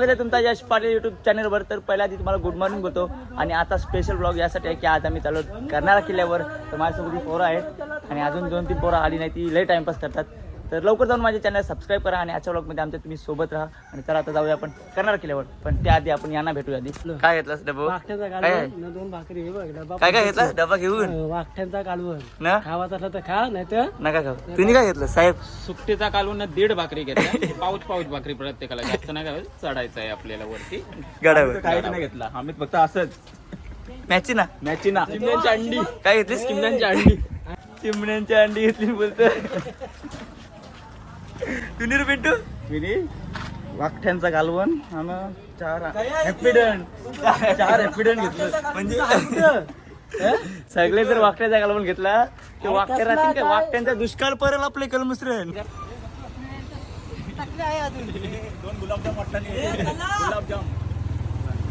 स्वागत आहे तुमचा यश पाटील युट्यूब चॅनलवर तर पहिल्या आधी तुम्हाला गुड मॉर्निंग बोलतो. आणि आता स्पेशल ब्लॉग यासाठी आहे की आज आम्ही चालू करणारा किल्ल्यावर. तर माझ्यासोबत पोरं आहेत. आणि अजून दोन तीन पोरं आली नाही ती लई टाइमपास करतात. तर लवकर जाऊन माझ्या चॅनल सबस्क्राईब करा आणि आजच्या ब्लॉगमध्ये आमच्या तुम्ही सोबत राहा. आणि चला आता जाऊया आपण करणार किल्ल्यावर पण त्याआधी आपण यांना भेटूया आधी. काय घेतलास डबा? वाकट्यांचा काय कालवण दोन भाकरी हे बघ डबा काय काय घेतला? डबा घेऊन? वाकट्यांचा कालवण. ना? खावाच असला तर खा नाही तर नका खाऊ. तुम्ही काय घेतलं साहेब? सुट्टीचा कालवून दीड भाकरी घेतल्या. पाऊच पाऊच भाकरी प्रत्येकाला. जास्त नाही करायचं चढायचं आहे आपल्याला वरती. गडावर. काहीच नाही घेतला. आम्ही फक्त असंच. मॅची ना. मॅची ना. चिमण्यांची अंडी. काय घेतलीस? चिमण्यांची अंडी. चिमण्यांची अंडी घेतली बोलतो पिंटू? विनी वाकठ्यांचा कालवण आणि चार हॅपीडंट चार हॅपीडंट घेतलं. म्हणजे सगळे जर वाकड्याचा कालवण घेतला ते वाकड्या राहतील का? वाकड्यांचा दुष्काळ पडेल आपले कलमुसरण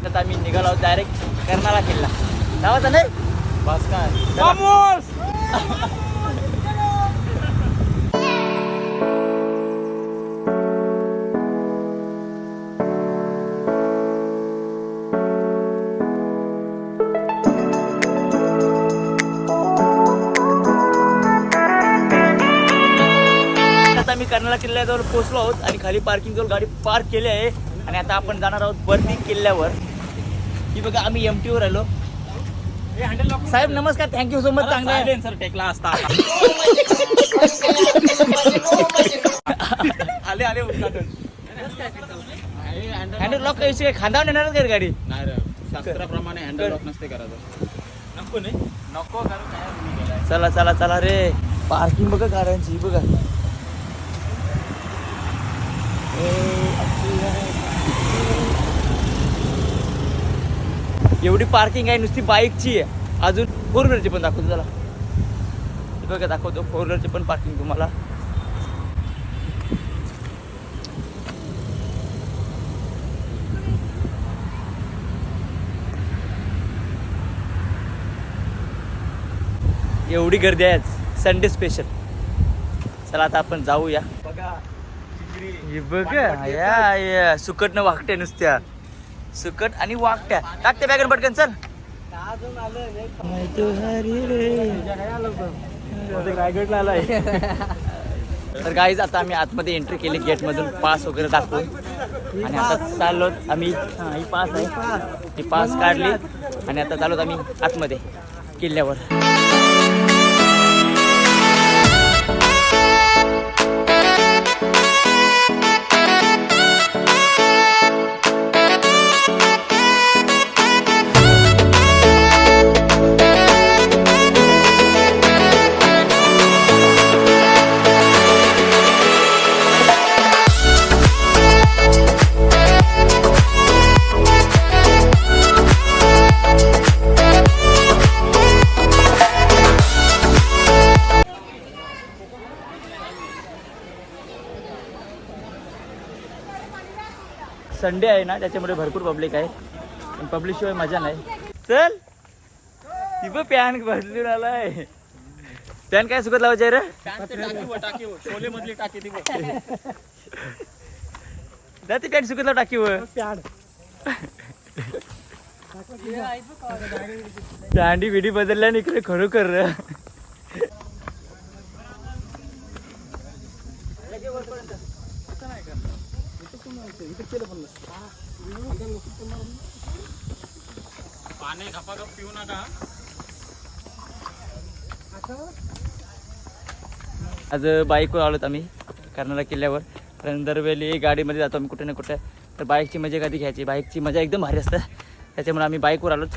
आता आम्ही निघालो डायरेक्ट कर्नाला किल्ला. गावाचा नाही बस काय आम्ही कर्नाळा किल्ल्याजवळ पोहोचलो आहोत आणि खाली पार्किंग जवळ गाडी पार्क केली आहे. आणि आता आपण जाणार आहोत बर्दी किल्ल्यावर. ही बघा आम्ही एम वर आलो. साहेब नमस्कार. थँक्यू सो मच चांगला आहे. सर टेकला असता. आले आले उद्घाटन. हँडल लॉक कशी काय खांदावर नेणार का रे गाडी? नाही रे. शास्त्राप्रमाणे हँडल लॉक नसते करायचं. नको नाही. नको काय चला चला चला रे. पार्किंग बघा गाड्यांची बघा. एवढी पार्किंग आहे नुसती बाईकची आहे. अजून फोर व्हीलरची पण दाखवतो चला. बघा दाखवतो फोर व्हीलरची पण पार्किंग तुम्हाला. एवढी गर्दी आहे संडे स्पेशल चला आता आपण जाऊया. बघा हे बघ या या. सुकट न वाकट्या नुसत्या. सुकट आणि वाकट्या. टाकते बॅगन पटकन चल. रायगडला आलाय तर गाईज आता आम्ही आतमध्ये एंट्री केली गेट मधून पास वगैरे दाखवून. आणि आता चाललो आम्ही ही पास आहे. ही पास काढली. आणि आता चाललो आम्ही आतमध्ये किल्ल्यावर. संडे आहे ना त्याच्यामुळे भरपूर पब्लिक आहे. पण पब्लिक शिवाय मजा नाही. चल! ती पण पॅन बदलून आलाय. पॅन काय सुकत लावायचे रे? टाकी टाकी ती बघ. जा ती पॅन्ट सुकत लाव टाकीवर. प्याड दांडी बिडी बदलल्या इकडे खरोखर. रे. पाणी खपाखप पिऊ नका. आज बाईकवर आलोत आम्ही कर्नाला किल्ल्यावर. कारण दरवेळी गाडीमध्ये जातो आम्ही कुठे ना कुठे. तर बाईकची मजा कधी घ्यायची? बाईकची मजा एकदम भारी असते. त्याच्यामुळे आम्ही बाईकवर आलोत.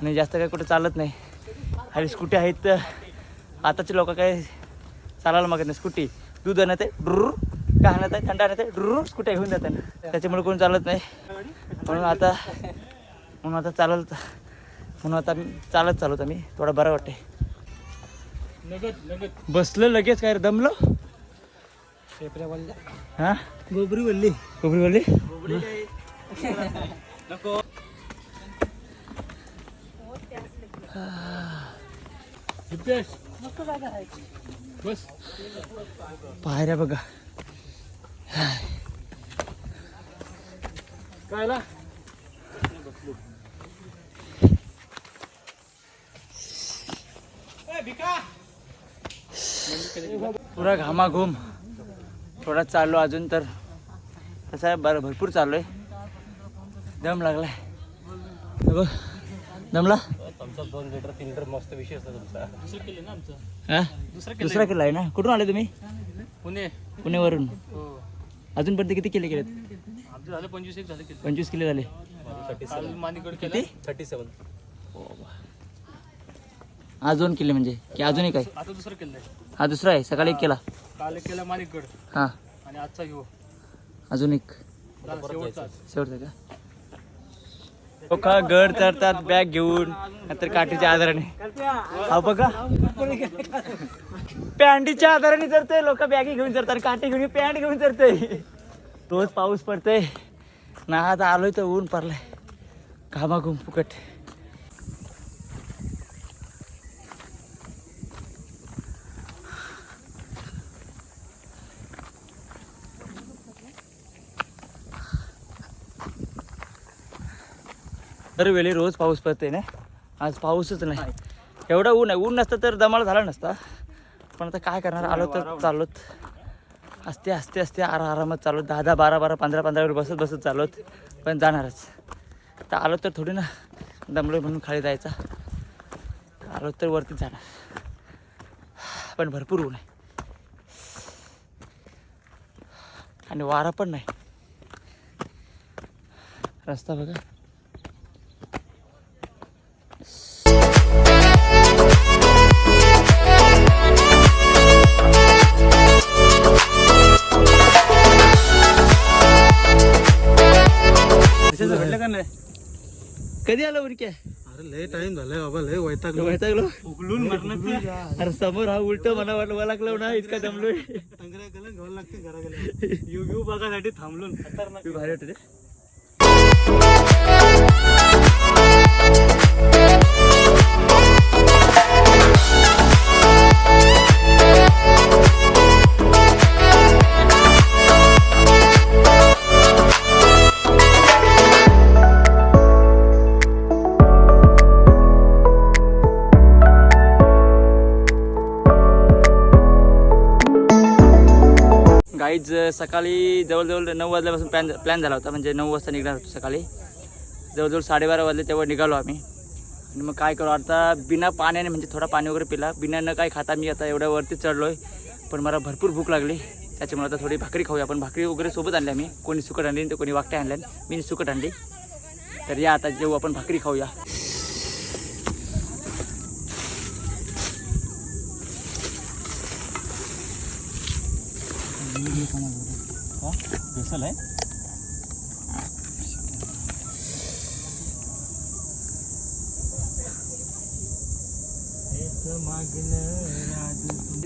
आणि जास्त काही कुठे चालत नाही. आणि स्कूटी आहेत तर आताचे लोक काय चालायला मागत नाही. स्कूटी. दूध आणत आहे काय आणत आहे थंड आणत आहे डुर स्कूटी घेऊन जातात. त्याच्यामुळे कोण चालत नाही. म्हणून आता म्हणून आता चालत म्हणून आता चालत चालवत आम्ही थोडं बरं वाटते बसलं लगेच काय रे दमलो? हा? गोबरी वल्ली. नको. बस. पायऱ्या बघा. कायला? पुरा घामाघूम. थोडा चाललो अजून तर. तसं आहे? बरं भरपूर चाललो आहे दम लागलाय. बघ. दमला? तुमचा दोन लिटर तीन लिटर मस्त विषय असतो तुमचा. दुसरा किल्ला आहे ना? कुठून आले तुम्ही? पुणे. पुण्यावरून हो अजूनपर्यंत किती आमचं झालं पंचवीस एक झालं किलो. पंचवीस झाले. काल मानिकड किती? Thirty seven. आज दोन किल्ले म्हणजे? की अजून एक आहे आता दुसरं केलं आहे. हा दुसरा आहे. सकाळी एक केला. काल एक केला हा. आणि आजचा घेऊ अजून एक. शेवटचं का? लोक गड चढतात बॅग घेऊन नंतर काठीच्या आधाराने. हा बघा. पॅन्टीच्या आधाराने चढते लोक बॅगी घेऊन चढतात काठी घेऊन पॅन्ट घेऊन चढते रोज पाऊस पडतोय. ना आता आलोय तर ऊन पडलाय. घामाघूम फुकट. दरवेळी रोज पाऊस पडते ना? आज पाऊसच नाही. एवढा ऊन आहे. ऊन नसतं तर दमाळ झाला नसता. पण आता काय करणार? आलो तर चालत असते असते असते आरा आरामात चालत दहा दहा बारा बारा पंधरा पंधरा वेळ बसत बसत चालवत पण जाणारच. तर आलो तर थोडी ना दमलो म्हणून खाली जायचा. आलो तर वरती जाणार. पण भरपूर ऊन आहे. आणि वारा पण नाही. रस्ता बघा. उरक्या अरे लय टाइम झालाय बाबा लय वैतागलो. वैतागलो. उगलून मरणार अरे समोर हा उलट मला वाटलं मला लागलं ना इतका दमलोय. टंगऱ्या घ्यावं लागते घरा गेल्या यू व्यू बघासाठी थांबलो खतरनाक भारी वाटत सकाळी जवळजवळ नऊ वाजल्यापासून प्लॅन प्लॅन झाला होता. म्हणजे नऊ वाजता निघणार होतो सकाळी. जवळजवळ साडेबारा वाजले तेव्हा निघालो आम्ही. आणि मग काय करू आता बिना पाण्याने म्हणजे थोडा पाणी वगैरे पिला. बिना न काय खाता मी आता एवढ्या वरती चढलो आहे पण मला भरपूर भूक लागली. त्याच्यामुळे आता थोडी भाकरी खाऊया. आपण भाकरी वगैरे सोबत आणल्या मी. कोणी सुकट आणली तर कोणी वाकट्या आणल्या. मी सुकट आणली. तर या आता जेव्हा आपण भाकरी खाऊया. बेसल आहे.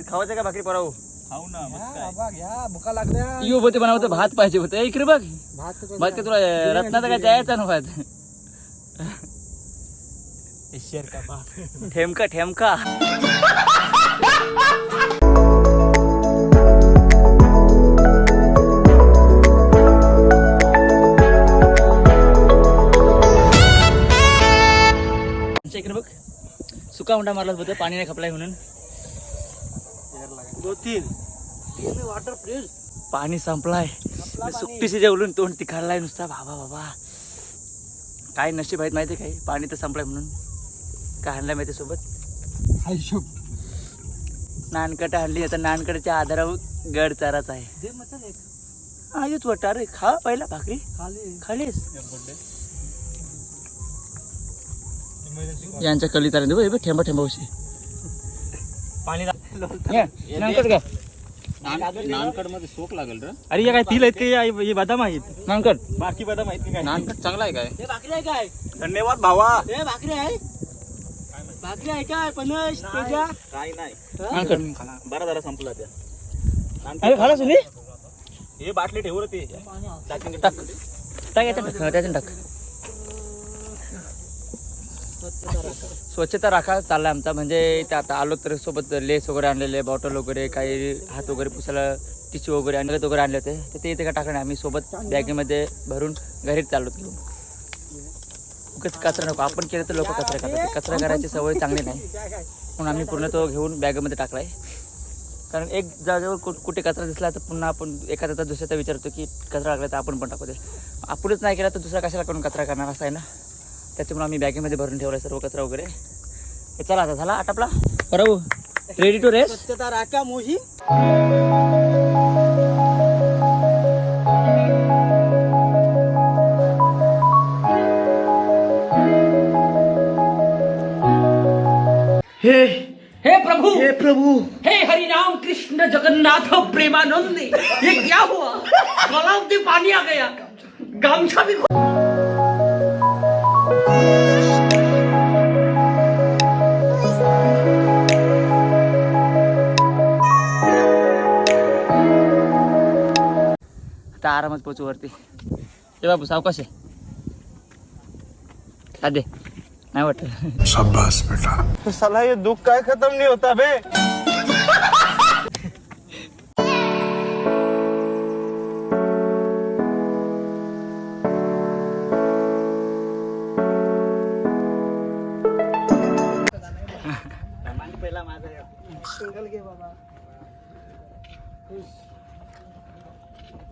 खावायचं का भाकरी पराऊ खाऊ ना मस्त आहे. बाबा घ्या भुका लागल्या. यो होते भात पाहिजे होतं. इकडे बघ. भात भात का तुला रत्नाचा काय द्यायचा ना भात? शेर का बाप ठेमका ठेमका. सुका हुंडा मारला होता पाणी नाही खपलाय म्हणून. दो तीन. वॉटर प्लीज पाणी संपलाय. सुट्टीशी जेवलून तोंड तिखाडलाय नुसता. बाबा बाबा. काय नशीब आहेत माहिती काय? पाणी तर संपलाय म्हणून. काय आणलं माहिती सोबत? नानकट आणली आता नानकटच्या आधारावर गड चाराच आहे. अरे खा पहिला भाकरी. खाली. खालीस. यांच्या कली चालेल बघ ठेंबा ठेंबा उशी. पाणी नानकडमध्ये सोक लागेल रे. अरे या काय तिल आहेत का या- हे बदाम आहेत. नानकट. बाकी बदा माहिती काय? नानकट चांगला आहे काय? हे भाकरी आहे काय? धन्यवाद भावा. हे भाकरी आहे? भाकरी आहे काय तेजा काय नाही. नानकट बरा जरा संपला त्या अरे खाला सुनी हे बाटली ठेवलं ते. टाक. टाक टाक. स्वच्छता राखा चाललाय आमचा. म्हणजे ते आता आलो तर सोबत लेस वगैरे आणलेले बॉटल वगैरे काही हात वगैरे पुसायला टिश्यू वगैरे आणले वगैरे आणले होते. तर ते इथे का टाकणे आम्ही सोबत बॅगेमध्ये भरून घरीच चाललो घेऊन उगाच कचरा नको. आपण केलं तर लोक कचरा करतात कचरा करायची सवय चांगली नाही. म्हणून आम्ही पूर्ण तो घेऊन बॅगेमध्ये टाकलाय. कारण एक जागेवर कुठे कचरा दिसला तर पुन्हा आपण एखाद्याचा दुसऱ्याचा विचारतो की कचरा लागला तर आपण पण टाकू दे. आपणच नाही केला तर दुसरा कशाला करून कचरा करणार? असं आहे ना? त्याच्यामुळे आम्ही बॅगेमध्ये भरून ठेवला सर्व कचरा वगैरे. चला आता झाला आटापला? बरोबर रेडी टू रेस्ट स्वच्छता राखा मोही. हे प्रभु! हे प्रभु! हे हरि राम कृष्ण जगन्नाथ प्रेमानंद ये क्या हुआ? गलाव पानी आ गया। गामछा भी आता आरामात पोचू वरती हे बाबू सावकाश आहे साधे नाही वाटत शाबाश बेटा साला ये दुख काय खत्म नहीं होता बे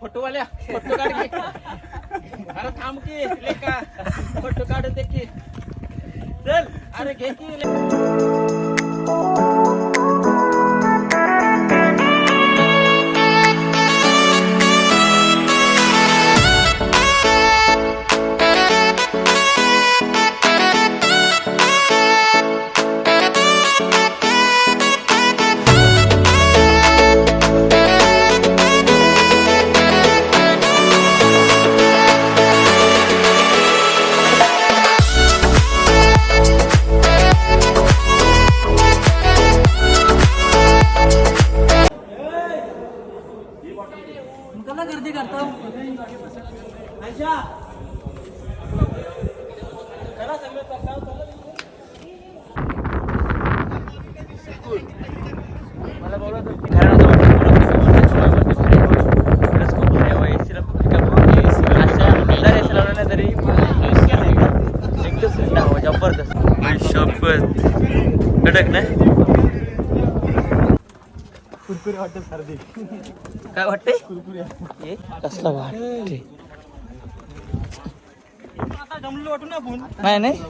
फोटोवाल्या फोटो काढ की. अरे थांब की लेका फोटो काढते की. चल अरे घे की. कडक ना? कुरकुरे वाटत सर्दी. काय वाटते कसला वाटते आता जमलो वाटू ना आपण नाही नाही.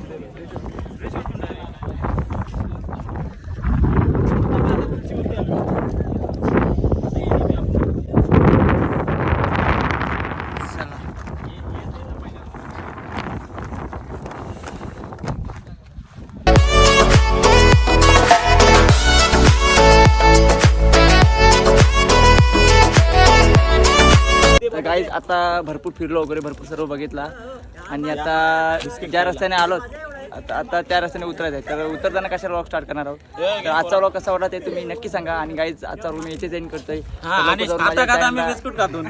आता भरपूर फिरलो वगैरे भरपूर सर्व बघितला. आणि आता ज्या रस्त्याने आलो आता आता त्या रस्त्याने उतरायचं आहे. तर उतरताना कशा व्लॉग स्टार्ट करणार आहोत? तर आजचा व्लॉग कसा वाटला ते तुम्ही नक्की सांगा. आणि गाईज आजचा व्लॉग मी इथेच एंड करतोय. तर लवकर जाऊन माझ्या channel ला- बिस्कुट खातो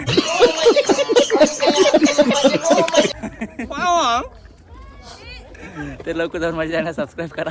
तर लवकर जाऊन माझ्या चॅनल सबस्क्राईब करा.